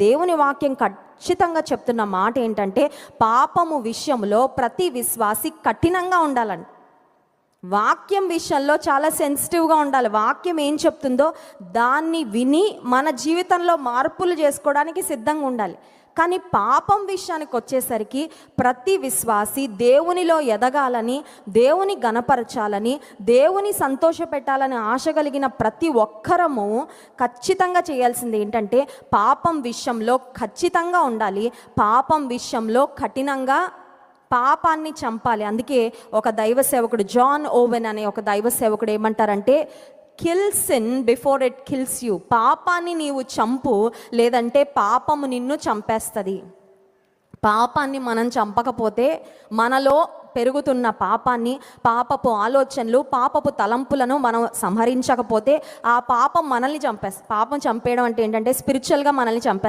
దేవుని వాక్యం ఖచ్చితంగా చెప్తున్న మాట ఏంటంటే పాపము విషయంలో ప్రతి విశ్వాసి కఠినంగా ఉండాలండి వాక్యం విషయంలో చాలా సెన్సిటివ్గా ఉండాలి. వాక్యం ఏం చెప్తుందో దాన్ని విని మన జీవితంలో మార్పులు చేసుకోవడానికి సిద్ధంగా ఉండాలి. కానీ పాపం విషయానికి వచ్చేసరికి ప్రతి విశ్వాసి దేవునిలో ఎదగాలని దేవుని గణపరచాలని దేవుని సంతోషపెట్టాలని ఆశ కలిగిన ప్రతి ఒక్కరము ఖచ్చితంగా చేయాల్సింది ఏంటంటే పాపం విషయంలో ఖచ్చితంగా ఉండాలి. పాపం విషయంలో కఠినంగా పాపాన్ని చంపాలి. అందుకే ఒక దైవ సేవకుడు జాన్ ఓవెన్ అనే ఒక దైవ సేవకుడు ఏమంటారంటే kills in before it kills you పాపాన్ని నీవు చంపు లేదంటే పాపము నిన్ను చంపేస్తుంది. పాపాన్ని మనం చంపకపోతే మనలో పెరుగుతున్న పాపాన్ని పాపపు ఆలోచనలు పాపపు తలంపులను మనం సంహరించకపోతే ఆ పాపం మనల్ని చంపేస్తుంది పాపం చంపేయడం అంటే ఏంటంటే స్పిరిచువల్గా మనల్ని చంపేస్తుంది.